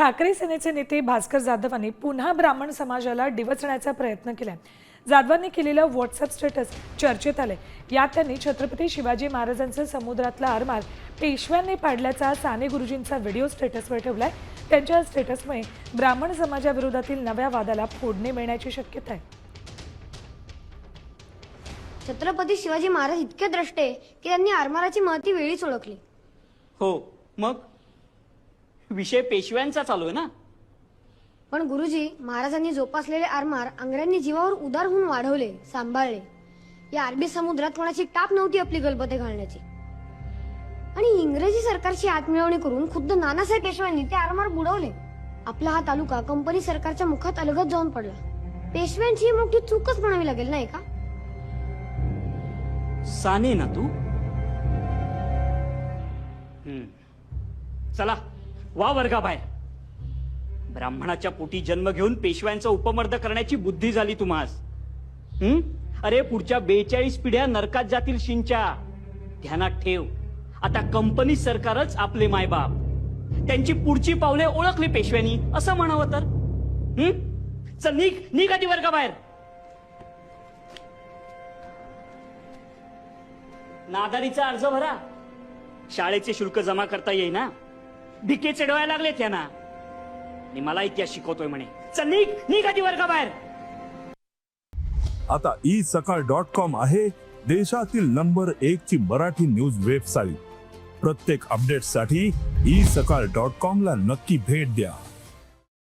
ठाकरे सेनेचे नेते भास्कर जाधवांनी पुन्हा ब्राह्मण समाजाला डिवचण्याचा प्रयत्न केलाय. जाधवांनी केलेलं व्हॉट्सअप स्टेटस चर्चेत आलंय. यात त्यांनी छत्रपती शिवाजी महाराजांचं समुद्रातला आरमार पेशव्यांनी पाडल्याचा साने गुरुजींचा व्हिडिओ स्टेटसवर ठेवलाय. त्यांच्या स्टेटसमुळे ब्राह्मण समाजाविरोधातील नव्या वादाला फोडणी मिळण्याची शक्यता आहे. छत्रपती शिवाजी महाराज इतके द्रष्टे की त्यांनी आरमाराची महती वेळीच ओळखली. हो मग? विषय पेशव्यांचा चालू आहे ना? पण गुरुजी महाराजांनी जोपासलेले आरमार अंगऱ्यांनी जीवावर उदार होऊन वाढवले सांभाळले. या अरबी समुद्रात कोणाची टाप नव्हती आपली गलबते घालण्याची. आणि इंग्रजी सरकारची आत्मिळवणी करून खुद्द नानासाहेब पेशव्यांनी ते आरमार बुडवले. आपला हा तालुका कंपनी सरकारच्या मुखात अलगत जाऊन पडला. पेशव्यांची ही मोठी चूकच म्हणावी लागेल नाही का? साने ना तू. चला. वा वर्गा बाहेर ब्राह्मणाच्या पोटी जन्म घेऊन पेशव्यांचा उपमर्द करण्याची बुद्धी झाली तुम्हास हम्म अरे पुढच्या बेचाळीस पिढ्या नरकात जातील शिंच्या. ध्यानात ठेव. आता कंपनी सरकारच आपले मायबाप. त्यांची पुढची पावले ओळखली पेशव्यांनी असं म्हणावं तर. हम्म चल निघ निघ आधी वर्गा बाहेर नादारीचा अर्ज भरा. शाळेचे शुल्क जमा करता येईना. भिके चढवायला लागले त्यांना आणि मला इतिहास शिकवतोय म्हणे. चल निघ निघ आधी वर्गा बाहेर आता ई सकाळ डॉट कॉम आहे देशातील नंबर एक ची मराठी न्यूज वेबसाईट. प्रत्येक अपडेटसाठी ई सकाळ डॉट कॉम ला नक्की भेट द्या.